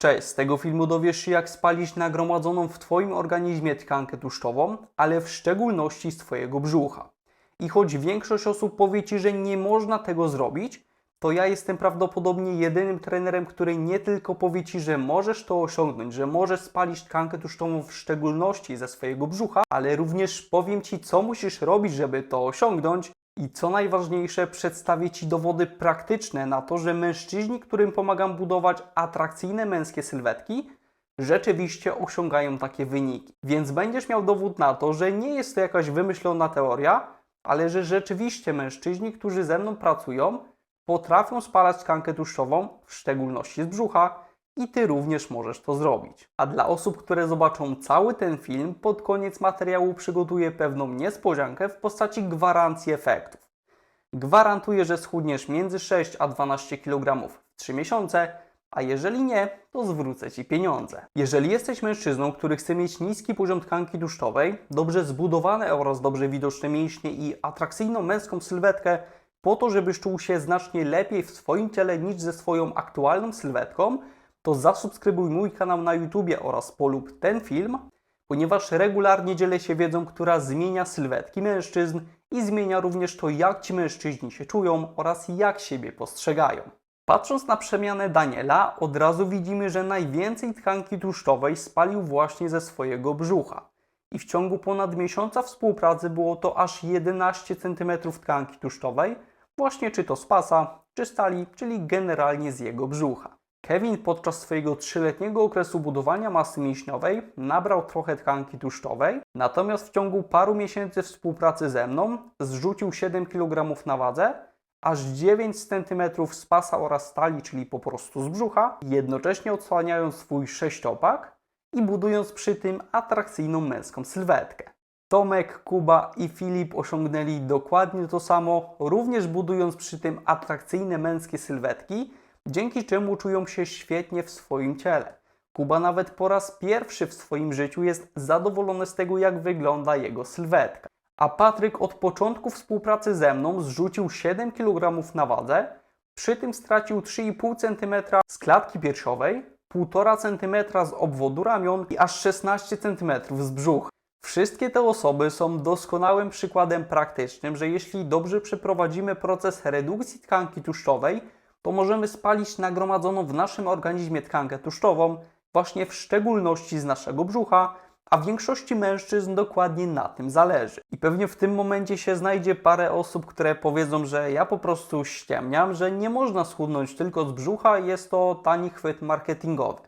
Cześć, z tego filmu dowiesz się jak spalić nagromadzoną w Twoim organizmie tkankę tłuszczową, ale w szczególności z Twojego brzucha. I choć większość osób powie Ci, że nie można tego zrobić, to ja jestem prawdopodobnie jedynym trenerem, który nie tylko powie Ci, że możesz to osiągnąć, że możesz spalić tkankę tłuszczową w szczególności ze swojego brzucha, ale również powiem Ci, co musisz robić, żeby to osiągnąć i co najważniejsze, przedstawię Ci dowody praktyczne na to, że mężczyźni, którym pomagam budować atrakcyjne męskie sylwetki, rzeczywiście osiągają takie wyniki. Więc będziesz miał dowód na to, że nie jest to jakaś wymyślona teoria, ale że rzeczywiście mężczyźni, którzy ze mną pracują, potrafią spalać tkankę tłuszczową, w szczególności z brzucha, i Ty również możesz to zrobić. A dla osób, które zobaczą cały ten film, pod koniec materiału przygotuję pewną niespodziankę w postaci gwarancji efektów. Gwarantuję, że schudniesz między 6 a 12 kg w 3 miesiące, a jeżeli nie, to zwrócę Ci pieniądze. Jeżeli jesteś mężczyzną, który chce mieć niski poziom tkanki tłuszczowej, dobrze zbudowane oraz dobrze widoczne mięśnie i atrakcyjną męską sylwetkę, po to, żebyś czuł się znacznie lepiej w swoim ciele niż ze swoją aktualną sylwetką, to zasubskrybuj mój kanał na YouTubie oraz polub ten film, ponieważ regularnie dzielę się wiedzą, która zmienia sylwetki mężczyzn i zmienia również to, jak ci mężczyźni się czują oraz jak siebie postrzegają. Patrząc na przemianę Daniela, od razu widzimy, że najwięcej tkanki tłuszczowej spalił właśnie ze swojego brzucha. I w ciągu ponad miesiąca współpracy było to aż 11 cm tkanki tłuszczowej, właśnie czy to z pasa, czy stali, czyli generalnie z jego brzucha. Kevin podczas swojego trzyletniego okresu budowania masy mięśniowej nabrał trochę tkanki tłuszczowej, natomiast w ciągu paru miesięcy współpracy ze mną zrzucił 7 kg na wadze, aż 9 cm z pasa oraz stali, czyli po prostu z brzucha, jednocześnie odsłaniając swój sześciopak i budując przy tym atrakcyjną męską sylwetkę. Tomek, Kuba i Filip osiągnęli dokładnie to samo, również budując przy tym atrakcyjne męskie sylwetki, dzięki czemu czują się świetnie w swoim ciele. Kuba nawet po raz pierwszy w swoim życiu jest zadowolony z tego, jak wygląda jego sylwetka. A Patryk od początku współpracy ze mną zrzucił 7 kg na wadze, przy tym stracił 3,5 cm z klatki piersiowej, 1,5 cm z obwodu ramion i aż 16 cm z brzucha. Wszystkie te osoby są doskonałym przykładem praktycznym, że jeśli dobrze przeprowadzimy proces redukcji tkanki tłuszczowej, to możemy spalić nagromadzoną w naszym organizmie tkankę tłuszczową, właśnie w szczególności z naszego brzucha, a większości mężczyzn dokładnie na tym zależy. I pewnie w tym momencie się znajdzie parę osób, które powiedzą, że ja po prostu ściemniam, że nie można schudnąć tylko z brzucha, jest to tani chwyt marketingowy.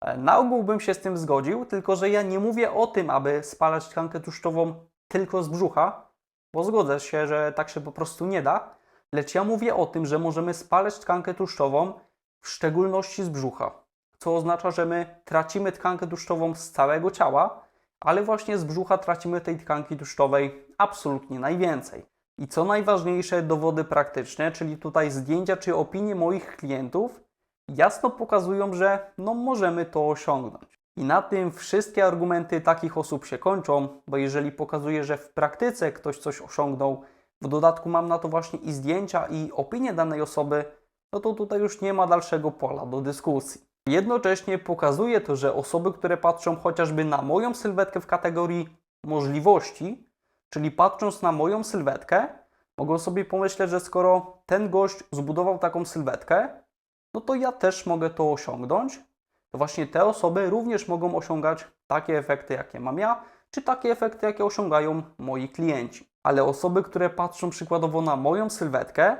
E, Na ogół bym się z tym zgodził, tylko że ja nie mówię o tym, aby spalać tkankę tłuszczową tylko z brzucha, bo zgodzę się, że tak się po prostu nie da, lecz ja mówię o tym, że możemy spalać tkankę tłuszczową w szczególności z brzucha, co oznacza, że my tracimy tkankę tłuszczową z całego ciała, ale właśnie z brzucha tracimy tej tkanki tłuszczowej absolutnie najwięcej. I co najważniejsze, dowody praktyczne, czyli tutaj zdjęcia czy opinie moich klientów, jasno pokazują, że no możemy to osiągnąć. I na tym wszystkie argumenty takich osób się kończą, bo jeżeli pokazuje, że w praktyce ktoś coś osiągnął, w dodatku mam na to właśnie i zdjęcia, i opinie danej osoby, no to tutaj już nie ma dalszego pola do dyskusji. Jednocześnie pokazuje to, że osoby, które patrzą chociażby na moją sylwetkę w kategorii możliwości, czyli patrząc na moją sylwetkę, mogą sobie pomyśleć, że skoro ten gość zbudował taką sylwetkę, no to ja też mogę to osiągnąć. To właśnie te osoby również mogą osiągać takie efekty, jakie mam ja, czy takie efekty, jakie osiągają moi klienci. Ale osoby, które patrzą przykładowo na moją sylwetkę,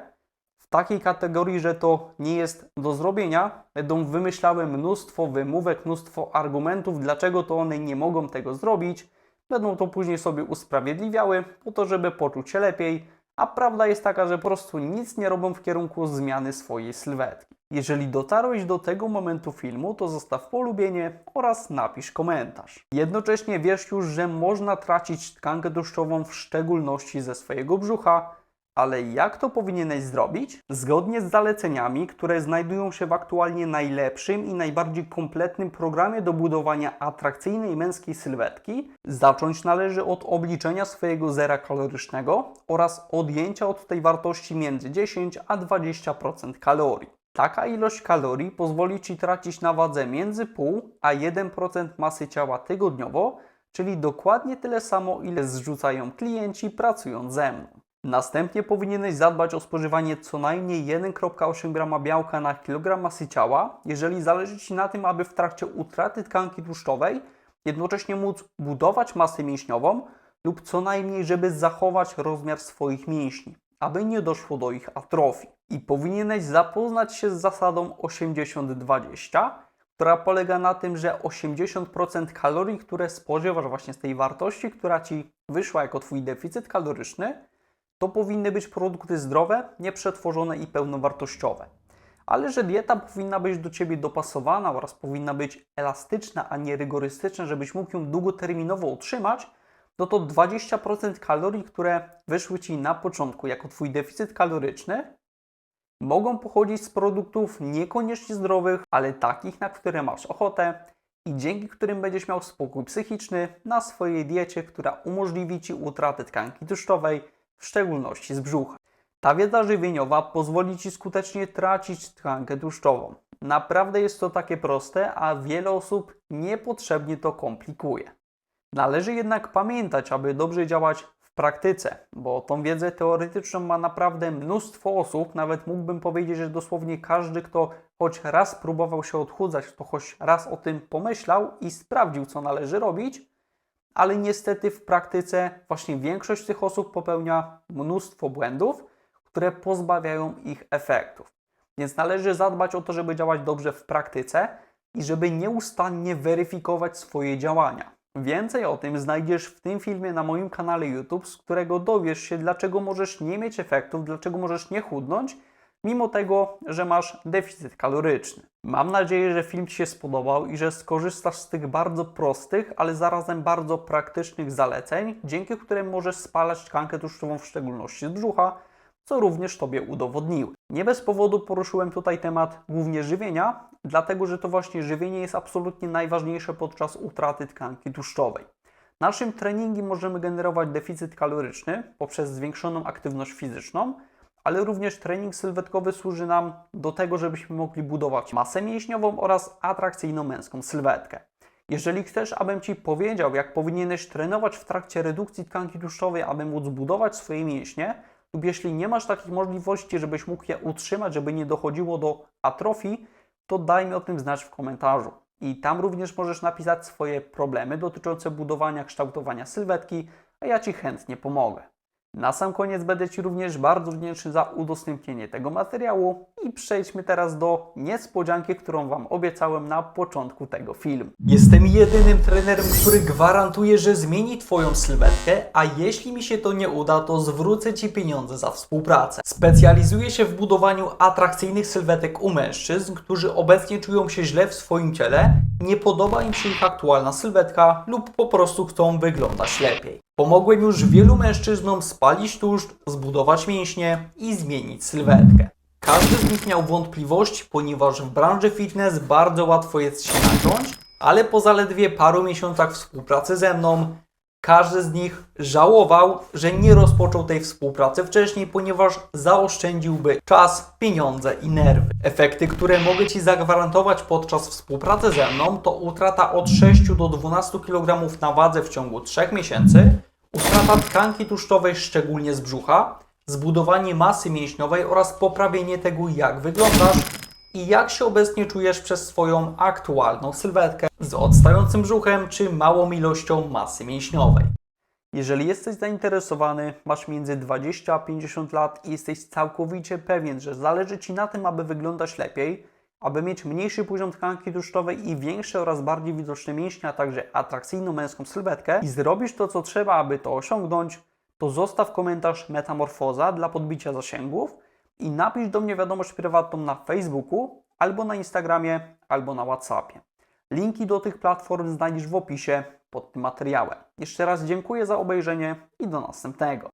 w takiej kategorii, że to nie jest do zrobienia, będą wymyślały mnóstwo wymówek, mnóstwo argumentów, dlaczego to one nie mogą tego zrobić. Będą to później sobie usprawiedliwiały po to, żeby poczuć się lepiej, a prawda jest taka, że po prostu nic nie robią w kierunku zmiany swojej sylwetki. Jeżeli dotarłeś do tego momentu filmu, to zostaw polubienie oraz napisz komentarz. Jednocześnie wiesz już, że można tracić tkankę tłuszczową w szczególności ze swojego brzucha, ale jak to powinieneś zrobić? Zgodnie z zaleceniami, które znajdują się w aktualnie najlepszym i najbardziej kompletnym programie do budowania atrakcyjnej męskiej sylwetki, zacząć należy od obliczenia swojego zera kalorycznego oraz odjęcia od tej wartości między 10 a 20% kalorii. Taka ilość kalorii pozwoli Ci tracić na wadze między 0,5 a 1% masy ciała tygodniowo, czyli dokładnie tyle samo, ile zrzucają klienci pracując ze mną. Następnie powinieneś zadbać o spożywanie co najmniej 1,8 g białka na kilogram masy ciała, jeżeli zależy Ci na tym, aby w trakcie utraty tkanki tłuszczowej jednocześnie móc budować masę mięśniową lub co najmniej, żeby zachować rozmiar swoich mięśni, aby nie doszło do ich atrofii. I powinieneś zapoznać się z zasadą 80-20, która polega na tym, że 80% kalorii, które spożywasz właśnie z tej wartości, która Ci wyszła jako Twój deficyt kaloryczny, to powinny być produkty zdrowe, nieprzetworzone i pełnowartościowe. Ale że dieta powinna być do Ciebie dopasowana oraz powinna być elastyczna, a nie rygorystyczna, żebyś mógł ją długoterminowo utrzymać, no to 20% kalorii, które wyszły Ci na początku jako Twój deficyt kaloryczny, mogą pochodzić z produktów niekoniecznie zdrowych, ale takich, na które masz ochotę i dzięki którym będziesz miał spokój psychiczny na swojej diecie, która umożliwi Ci utratę tkanki tłuszczowej, w szczególności z brzucha. Ta wiedza żywieniowa pozwoli Ci skutecznie tracić tkankę tłuszczową. Naprawdę jest to takie proste, a wiele osób niepotrzebnie to komplikuje. Należy jednak pamiętać, aby dobrze działać w praktyce, bo tą wiedzę teoretyczną ma naprawdę mnóstwo osób, nawet mógłbym powiedzieć, że dosłownie każdy, kto choć raz próbował się odchudzać, kto choć raz o tym pomyślał i sprawdził, co należy robić, ale niestety w praktyce właśnie większość tych osób popełnia mnóstwo błędów, które pozbawiają ich efektów. Więc należy zadbać o to, żeby działać dobrze w praktyce i żeby nieustannie weryfikować swoje działania. Więcej o tym znajdziesz w tym filmie na moim kanale YouTube, z którego dowiesz się, dlaczego możesz nie mieć efektów, dlaczego możesz nie chudnąć, mimo tego, że masz deficyt kaloryczny. Mam nadzieję, że film Ci się spodobał i że skorzystasz z tych bardzo prostych, ale zarazem bardzo praktycznych zaleceń, dzięki którym możesz spalać tkankę tłuszczową, w szczególności z brzucha, co również Tobie udowodniły. Nie bez powodu poruszyłem tutaj temat głównie żywienia, dlatego że to właśnie żywienie jest absolutnie najważniejsze podczas utraty tkanki tłuszczowej. Naszym treningiem możemy generować deficyt kaloryczny poprzez zwiększoną aktywność fizyczną, ale również trening sylwetkowy służy nam do tego, żebyśmy mogli budować masę mięśniową oraz atrakcyjną męską sylwetkę. Jeżeli chcesz, abym Ci powiedział, jak powinieneś trenować w trakcie redukcji tkanki tłuszczowej, aby móc budować swoje mięśnie, lub jeśli nie masz takich możliwości, żebyś mógł je utrzymać, żeby nie dochodziło do atrofii, to daj mi o tym znać w komentarzu. I tam również możesz napisać swoje problemy dotyczące budowania, kształtowania sylwetki, a ja Ci chętnie pomogę. Na sam koniec będę Ci również bardzo wdzięczny za udostępnienie tego materiału i przejdźmy teraz do niespodzianki, którą Wam obiecałem na początku tego filmu. Jestem jedynym trenerem, który gwarantuje, że zmieni Twoją sylwetkę, a jeśli mi się to nie uda, to zwrócę Ci pieniądze za współpracę. Specjalizuję się w budowaniu atrakcyjnych sylwetek u mężczyzn, którzy obecnie czują się źle w swoim ciele, nie podoba im się ich aktualna sylwetka lub po prostu chcą wyglądać lepiej. Pomogłem już wielu mężczyznom spalić tłuszcz, zbudować mięśnie i zmienić sylwetkę. Każdy z nich miał wątpliwości, ponieważ w branży fitness bardzo łatwo jest się naciąć, ale po zaledwie paru miesiącach współpracy ze mną, każdy z nich żałował, że nie rozpoczął tej współpracy wcześniej, ponieważ zaoszczędziłby czas, pieniądze i nerwy. Efekty, które mogę Ci zagwarantować podczas współpracy ze mną, to utrata od 6 do 12 kg na wadze w ciągu 3 miesięcy, utrata tkanki tłuszczowej, szczególnie z brzucha, zbudowanie masy mięśniowej oraz poprawienie tego, jak wyglądasz i jak się obecnie czujesz przez swoją aktualną sylwetkę z odstającym brzuchem czy małą ilością masy mięśniowej. Jeżeli jesteś zainteresowany, masz między 20 a 50 lat i jesteś całkowicie pewien, że zależy Ci na tym, aby wyglądać lepiej, aby mieć mniejszy poziom tkanki tłuszczowej i większe oraz bardziej widoczne mięśnie, a także atrakcyjną męską sylwetkę i zrobisz to, co trzeba, aby to osiągnąć, to zostaw komentarz metamorfoza dla podbicia zasięgów i napisz do mnie wiadomość prywatną na Facebooku, albo na Instagramie, albo na WhatsAppie. Linki do tych platform znajdziesz w opisie pod tym materiałem. Jeszcze raz dziękuję za obejrzenie i do następnego.